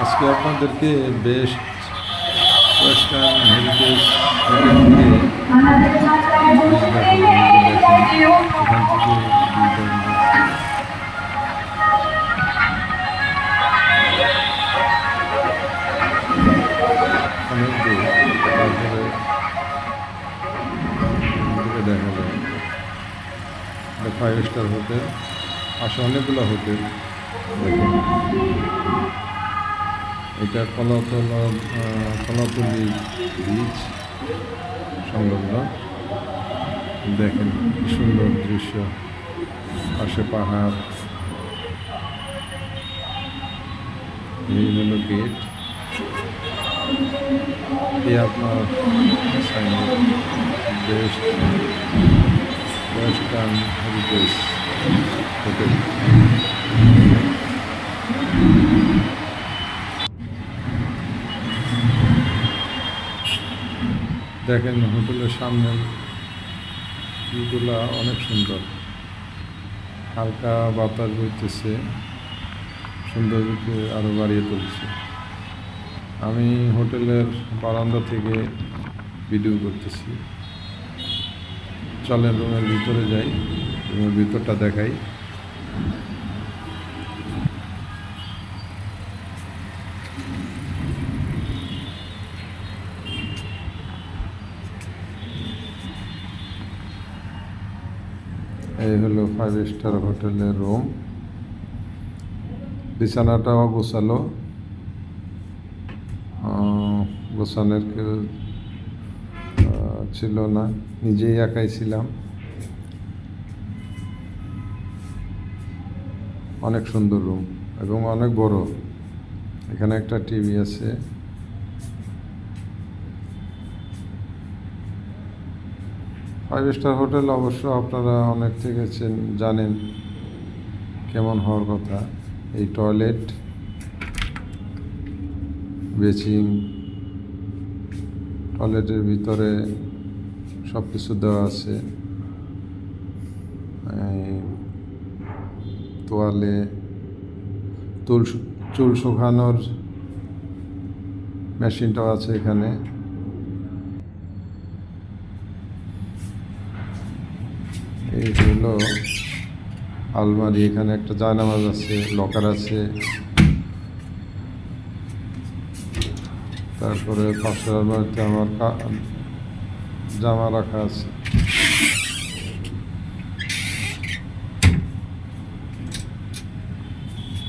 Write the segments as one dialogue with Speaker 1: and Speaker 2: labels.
Speaker 1: আজকে আপনাদেরকে best western heritage hotel থেকে এখান থেকে দেখা যায় এটা ফাইভ স্টার হোটেল পাশে অনেকগুলো হোটেল এটা কলাতলা কলাতলি বিচ সংলগ্ন। দেখেন কি সুন্দর দৃশ্য, পাশে পাহাড়। এই হলো গেট। এই আপনার বেস্ট ওয়েস্টার্ন হেরিটেজ হোটেল দেখেন হোটেলের সামনে ভিউগুলা অনেক সুন্দর। হালকা বাতাস বইতেছে সৌন্দর্যকে আরও বাড়িয়ে তুলছে। আমি হোটেলের বারান্দা থেকে ভিডিও করতেছি। চলেন রুমের ভিতরে যাই, রুমের ভিতরটা দেখাই। এই হলো ফাইভ স্টার হোটেলের রুম বিছানাটাও গোছালো। গোছানোর কেউ ছিল না। নিজেই একাই ছিলাম। অনেক সুন্দর রুম এবং অনেক বড়। এখানে একটা টিভি আছে। ফাইভ স্টার হোটেল অবশ্য আপনারা অনেক থেকেছেন জানেন কেমন হওয়ার কথা। এই টয়লেট বেচিং টয়লেটের ভিতরে সব কিছু দেওয়া আছে। তোয়ালে চুল চুল শুকানোর মেশিনটাও আছে এখানে। হলো আলমারি এখানে একটা জায়নামাজ আছে লকার আছে। তারপরে পাশের আলমারিতে আমার জামা রাখা আছে।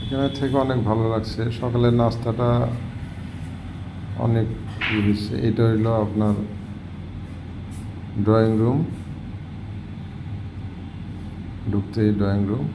Speaker 1: এখানে থেকে অনেক ভালো লাগছে। সকালের নাস্তাটা অনেক হয়েছে। এটা হইল আপনার ড্রয়িং রুম ঢুকতেই ড্রয়িং রুম